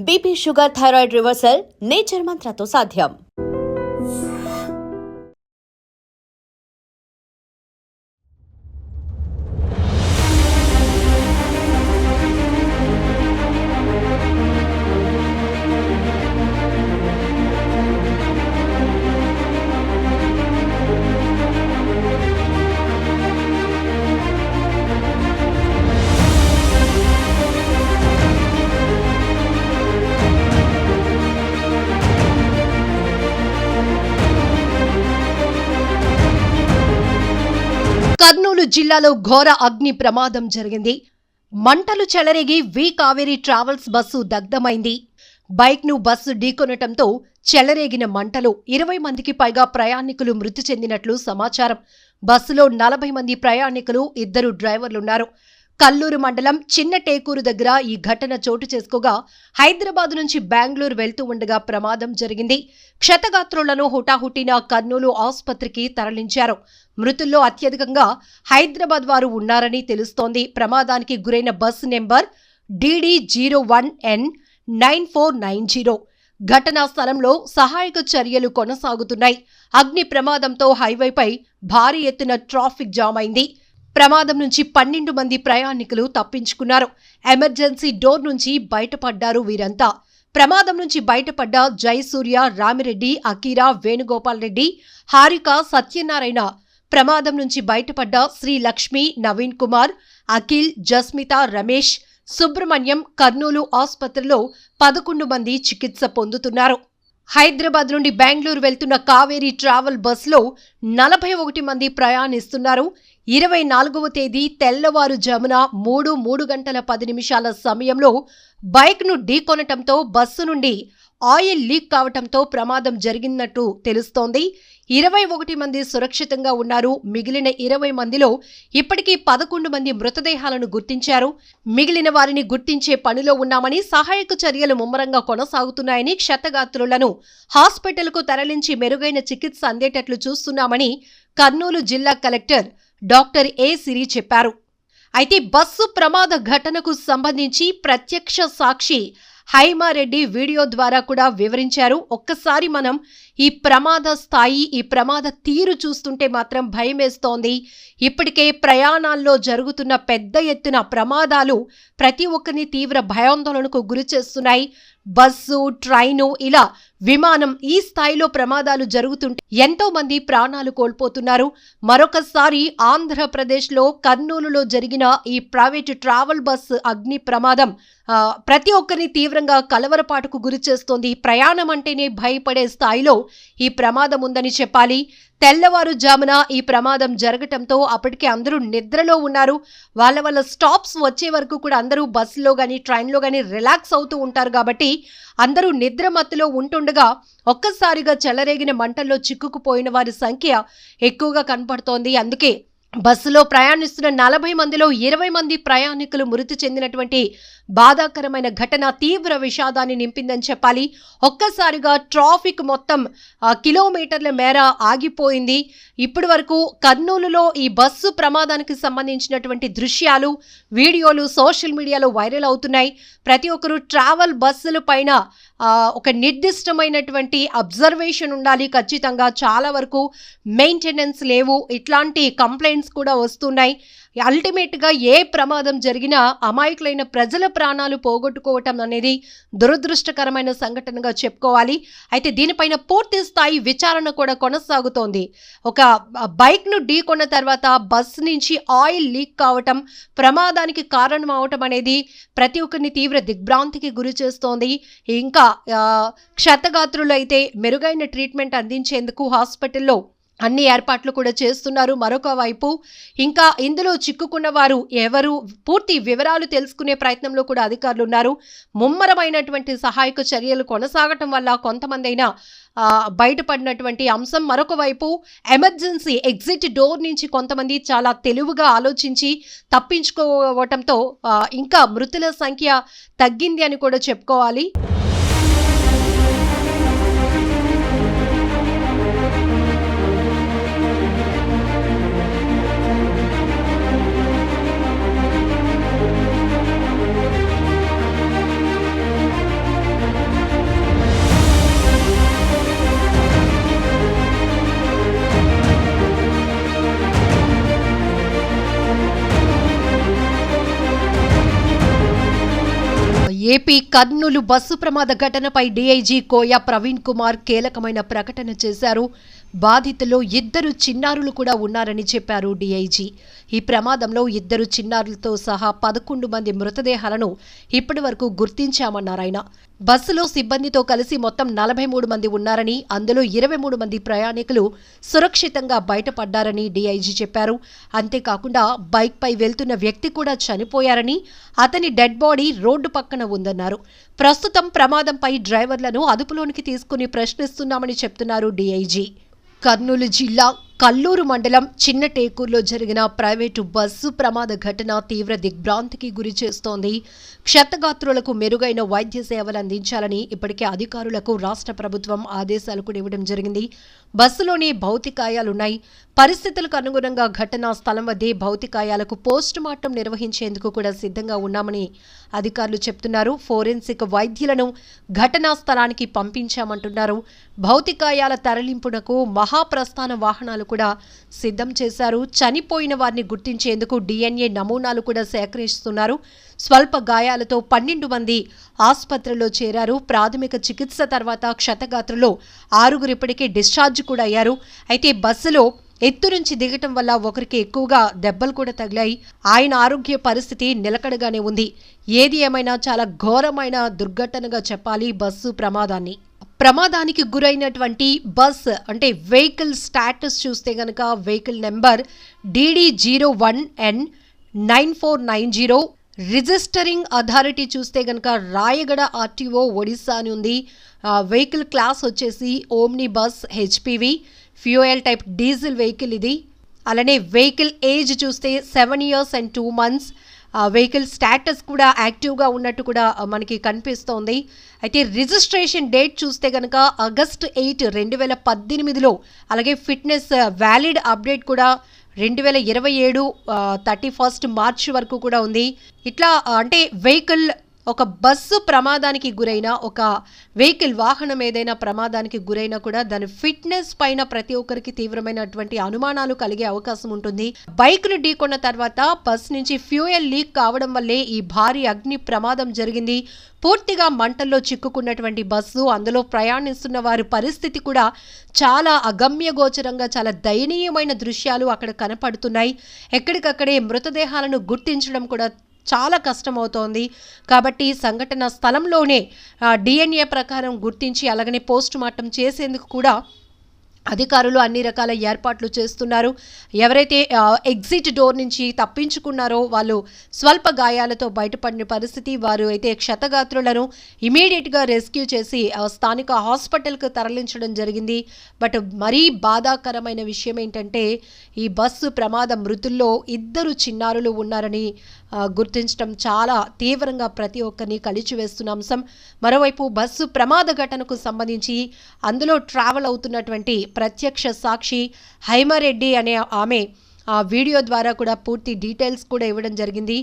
BP sugar thyroid reversal nature మంత్రతో సాధ్యం. జిల్లాలో ఘోర అగ్ని ప్రమాదం జరిగింది. మంటలు చెలరేగి వి కావేరీ ట్రావెల్స్ బస్సు దగ్ధమైంది. బైక్ను బస్సు ఢీకొనటంతో చెలరేగిన మంటలు ఇరవై మందికి పైగా ప్రయాణికులు మృతి చెందినట్లు సమాచారం. బస్సులో నలభై మంది ప్రయాణికులు ఇద్దరు డ్రైవర్లున్నారు. కల్లూరు మండలం చిన్న టేకూరు దగ్గర ఈ ఘటన చోటు చేసుకోగా హైదరాబాద్ నుంచి బెంగళూరు వెళ్తూ ఉండగా ప్రమాదం జరిగింది. క్షతగాత్రులను హుటాహుటిన కర్నూలు ఆసుపత్రికి తరలించారు. మృతుల్లో అత్యధికంగా హైదరాబాద్ వారు ఉన్నారని తెలుస్తోంది. ప్రమాదానికి గురైన bus number DD zero one N nine four nine zero ఘటనా స్థలంలో సహాయక చర్యలు కొనసాగుతున్నాయి. అగ్ని ప్రమాదంతో హైవేపై భారీ ఎత్తున ట్రాఫిక్ జామ్ అయింది. ప్రమాదం నుంచి పన్నెండు మంది ప్రయాణికులు తప్పించుకున్నారు. ఎమర్జెన్సీ డోర్ నుంచి బయటపడ్డారు వీరంతా. ప్రమాదం నుంచి బయటపడ్డ జయసూర్య రామిరెడ్డి అకీరా వేణుగోపాల్ రెడ్డి హారిక సత్యనారాయణ ప్రమాదం నుంచి బయటపడ్డ శ్రీ లక్ష్మి నవీన్ కుమార్ అఖిల్ జస్మిత రమేష్ సుబ్రహ్మణ్యం కర్నూలు ఆసుపత్రిలో పదకొండు మంది చికిత్స పొందుతున్నారు. హైదరాబాద్ నుండి బెంగళూరు వెళ్తున్న కావేరీ ట్రావెల్ బస్సులో నలభై ఒకటి మంది ప్రయాణిస్తున్నారు. ఇరవై నాలుగవ తేదీ తెల్లవారుజామున మూడు మూడు గంటల పది నిమిషాల సమయంలో బైక్ను ఢీకొనటంతో బస్సు నుండి ఆయిల్ లీక్ కావటంతో ప్రమాదం జరిగినట్టు తెలుస్తోంది. ఇరవై ఒకటి మంది సురక్షితంగా ఉన్నారు. మిగిలిన ఇరవై మందిలో ఇప్పటికీ పదకొండు మంది మృతదేహాలను గుర్తించారు. మిగిలిన వారిని గుర్తించే పనిలో ఉన్నామని సహాయక చర్యలు ముమ్మరంగా కొనసాగుతున్నాయని క్షతగాత్రులను హాస్పిటల్కు తరలించి మెరుగైన చికిత్స అందేటట్లు చూస్తున్నామని కర్నూలు జిల్లా కలెక్టర్ డాక్టర్ ఏ సిరి చెప్పారు. అయితే బస్సు ప్రమాద ఘటనకు సంబంధించి ప్రత్యక్ష సాక్షి హైమారెడ్డి వీడియో ద్వారా కూడా వివరించారు. ఒక్కసారి మనం ఈ ప్రమాద స్థాయి ఈ ప్రమాద తీరు చూస్తుంటే మాత్రం భయమేస్తోంది. ఇప్పటికే ప్రయాణాల్లో జరుగుతున్న పెద్ద ఎత్తున ప్రమాదాలు ప్రతి ఒక్కరిని తీవ్ర భయాందోళనకు గురి చేస్తున్నాయి. బస్సు ట్రైను ఇలా విమానం ఈ స్థాయిలో ప్రమాదాలు జరుగుతుంటే ఎంతో మంది ప్రాణాలు కోల్పోతున్నారు. మరొకసారి ఆంధ్రప్రదేశ్లో కర్నూలులో జరిగిన ఈ ప్రైవేటు ట్రావెల్ బస్ అగ్ని ప్రమాదం ప్రతి ఒక్కరిని తీవ్రంగా కలవరపాటుకు గురి చేస్తోంది. ప్రయాణం అంటేనే భయపడే స్థాయిలో ఈ ప్రమాదం ఉందని చెప్పాలి. తెల్లవారుజామున ఈ ప్రమాదం జరగటంతో అప్పటికే అందరూ నిద్రలో ఉన్నారు. వాళ్ళ వాళ్ళ స్టాప్స్ వచ్చే వరకు కూడా అందరూ బస్సులో కానీ ట్రైన్లో కానీ రిలాక్స్ అవుతూ ఉంటారు కాబట్టి అందరూ నిద్ర మత్తులో ఉంటుండగా ఒక్కసారిగా చెలరేగిన మంటల్లో చిక్కుకుపోయిన వారి సంఖ్య ఎక్కువగా కనపడుతోంది. అందుకే బస్సులో ప్రయాణిస్తున్న నలభై మందిలో ఇరవై మంది ప్రయాణికులు మృతి చెందినటువంటి బాధాకరమైన ఘటన తీవ్ర విషాదాన్ని నింపిందని చెప్పాలి. ఒక్కసారిగా ట్రాఫిక్ మొత్తం కిలోమీటర్ల మేర ఆగిపోయింది. ఇప్పటి వరకు కర్నూలులో ఈ బస్సు ప్రమాదానికి సంబంధించినటువంటి దృశ్యాలు వీడియోలు సోషల్ మీడియాలో వైరల్ అవుతున్నాయి. ప్రతి ఒక్కరూ ట్రావెల్ బస్సుల పైన ఒక నిర్దిష్టమైనటువంటి అబ్జర్వేషన్ ఉండాలి ఖచ్చితంగా. చాలా వరకు మెయింటెనెన్స్ లేవు. ఇట్లాంటి కంప్లైంట్స్ కూడా వస్తున్నాయి. అల్టిమేట్గా ఏ ప్రమాదం జరిగినా అమాయకులైన ప్రజల ప్రాణాలు పోగొట్టుకోవటం అనేది దురదృష్టకరమైన సంఘటనగా చెప్పుకోవాలి. అయితే దీనిపైన పూర్తి స్థాయి విచారణ కూడా కొనసాగుతోంది. ఒక బైక్ను ఢీకొన్న తర్వాత బస్ నుంచి ఆయిల్ లీక్ కావటం ప్రమాదానికి కారణం అవటం అనేది ప్రతి ఒక్కరిని తీవ్ర దిగ్భ్రాంతికి గురి చేస్తోంది. ఇంకా క్షతగాత్రులు అయితే మెరుగైన ట్రీట్మెంట్ అందించేందుకు హాస్పిటల్లో అన్ని ఏర్పాట్లు కూడా చేస్తున్నారు. మరొక వైపు ఇంకా ఇందులో చిక్కుకున్న వారు ఎవరు? పూర్తి వివరాలు తెలుసుకునే ప్రయత్నంలో కూడా అధికారులు ఉన్నారు ముమ్మరమైనటువంటి సహాయక చర్యలు కొనసాగటం వల్ల కొంతమందైనా బయటపడినటువంటి అంశం. మరొక వైపు ఎమర్జెన్సీ ఎగ్జిట్ డోర్ నుంచి కొంతమంది చాలా తెలివిగా ఆలోచించి తప్పించుకోవటంతో ఇంకా మృతుల సంఖ్య తగ్గింది అని కూడా చెప్పుకోవాలి. ఏపీ కర్నూలు బస్సు ప్రమాద ఘటనపై డీఐజీ కోయ ప్రవీణ్ కుమార్ కీలకమైన ప్రకటన చేశారు. బాధితుల్లో ఇద్దరు చిన్నారులు కూడా ఉన్నారని చెప్పారు డీఐజీ. ఈ ప్రమాదంలో ఇద్దరు చిన్నారులతో సహా పదకొండు మంది మృతదేహాలను ఇప్పటి వరకు గుర్తించామన్నారు ఆయన. బస్సులో సిబ్బందితో కలిసి మొత్తం నలభై మూడు మంది ఉన్నారని అందులో ఇరవై మూడు మంది ప్రయాణికులు సురక్షితంగా బయటపడ్డారని డీఐజీ చెప్పారు. అంతేకాకుండా బైక్పై వెళ్తున్న వ్యక్తి కూడా చనిపోయారని అతని డెడ్ బాడీ రోడ్డు పక్కన ఉందన్నారు. ప్రస్తుతం ప్రమాదంపై డ్రైవర్లను అదుపులోనికి తీసుకుని ప్రశ్నిస్తున్నామని చెప్తున్నారు డీఐజీ. కర్నూలు జిల్లా కల్లూరు మండలం చిన్న టేకూరులో జరిగిన ప్రైవేటు బస్సు ప్రమాద ఘటన తీవ్ర దిగ్భ్రాంతికి గురి చేస్తోంది. క్షతగాత్రులకు మెరుగైన వైద్య సేవలు అందించాలని ఇప్పటికే అధికారులకు రాష్ట్ర ప్రభుత్వం ఆదేశాలు కూడా ఇవ్వడం జరిగింది. బస్సులోనే భౌతికాయాలున్నాయి. పరిస్థితులకు అనుగుణంగా ఘటనా స్థలం వద్దే భౌతికాయాలకు పోస్ట్ మార్టం నిర్వహించేందుకు కూడా సిద్ధంగా ఉన్నామని అధికారులు చెప్తున్నారు. ఫోరెన్సిక్ వైద్యులను ఘటనా స్థలానికి పంపించామంటున్నారు. భౌతికాయాల తరలింపునకు మహాప్రస్థాన వాహనాలు కూడా సిద్ధం చేశారు. చనిపోయిన వారిని గుర్తించేందుకు డిఎన్ఏ నమూనాలు కూడా సేకరిస్తున్నారు. స్వల్ప గాయాలతో పన్నెండు మంది ఆసుపత్రిలో చేరారు. ప్రాథమిక చికిత్స తర్వాత క్షతగాత్రలో ఆరుగురు ఇప్పటికే డిశ్చార్జ్ కూడా అయ్యారు. అయితే బస్సులో ఎత్తు నుంచి దిగటం వల్ల ఒకరికి ఎక్కువగా దెబ్బలు కూడా తగిలాయి. ఆయన ఆరోగ్య పరిస్థితి నిలకడగానే ఉంది. ఏది ఏమైనా చాలా ఘోరమైన దుర్ఘటనగా చెప్పాలి బస్సు ప్రమాదాన్ని. ప్రమాదానికి గురైనటువంటి బస్ అంటే వెహికల్ స్టాటస్ చూస్తే గనక vehicle number DD zero one N nine four nine zero registering authority చూస్తే గనక రాయగడ ఆర్టీఓ ఒడిస్సా అని ఉంది వెహికల్ క్లాస్ వచ్చేసి omni bus HPV. Fuel type diesel vehicle ఇది. అలానే వెహికల్ ఏజ్ చూస్తే seven years and two months. Vehicle status కూడా యాక్టివ్గా ఉన్నట్టు కూడా మనకి కనిపిస్తోంది. అయితే రిజిస్ట్రేషన్ డేట్ చూస్తే కనుక ఆగస్ట్ ఎయిట్ రెండు వేల పద్దెనిమిదిలో అలాగే ఫిట్నెస్ వ్యాలిడ్ అప్డేట్ కూడా రెండు వేల ఇరవై ఏడు థర్టీ ఫస్ట్ మార్చ్ వరకు కూడా ఉంది. ఇట్లా అంటే వెహికల్ ఒక బస్సు ప్రమాదానికి గురైన ఒక వెహికల్ వాహనం ఏదైనా ప్రమాదానికి గురైనా కూడా దాని ఫిట్నెస్ పైన ప్రతి ఒక్కరికి తీవ్రమైనటువంటి అనుమానాలు కలిగే అవకాశం ఉంటుంది. బైక్ను ఢీకొన్న తర్వాత బస్ నుంచి ఫ్యూయల్ లీక్ కావడం వల్లే ఈ భారీ అగ్ని ప్రమాదం జరిగింది. పూర్తిగా మంటల్లో చిక్కుకున్నటువంటి బస్సు అందులో ప్రయాణిస్తున్న వారి పరిస్థితి కూడా చాలా అగమ్యగోచరంగా చాలా దయనీయమైన దృశ్యాలు అక్కడ కనపడుతున్నాయి. ఎక్కడికక్కడే మృతదేహాలను గుర్తించడం కూడా చాలా కష్టమవుతోంది. కాబట్టి సంఘటన స్థలంలోనే డిఎన్ఏ ప్రకారం గుర్తించి అలాగనే పోస్ట్ మార్టం చేసేందుకు కూడా అధికారులు అన్ని రకాల ఏర్పాట్లు చేస్తున్నారు. ఎవరైతే ఎగ్జిట్ డోర్ నుంచి తప్పించుకున్నారో వాళ్ళు స్వల్ప గాయాలతో బయటపడిన పరిస్థితి వారు అయితే క్షతగాత్రులను ఇమీడియట్గా రెస్క్యూ చేసి స్థానిక హాస్పిటల్కు తరలించడం జరిగింది. బట్ మరీ బాధాకరమైన విషయం ఏంటంటే ఈ బస్సు ప్రమాద మృతుల్లో ఇద్దరు చిన్నారులు ఉన్నారని గుర్తించడం చాలా తీవ్రంగా ప్రతి ఒక్కరిని కలిచివేస్తున్న అంశం. మరోవైపు బస్సు ప్రమాద ఘటనకు సంబంధించి అందులో ట్రావెల్ అవుతున్నటువంటి ప్రత్యక్ష సాక్షి హైమారెడ్డి అనే ఆమె ఆ వీడియో ద్వారా కూడా పూర్తి డీటెయిల్స్ కూడా ఇవ్వడం జరిగింది.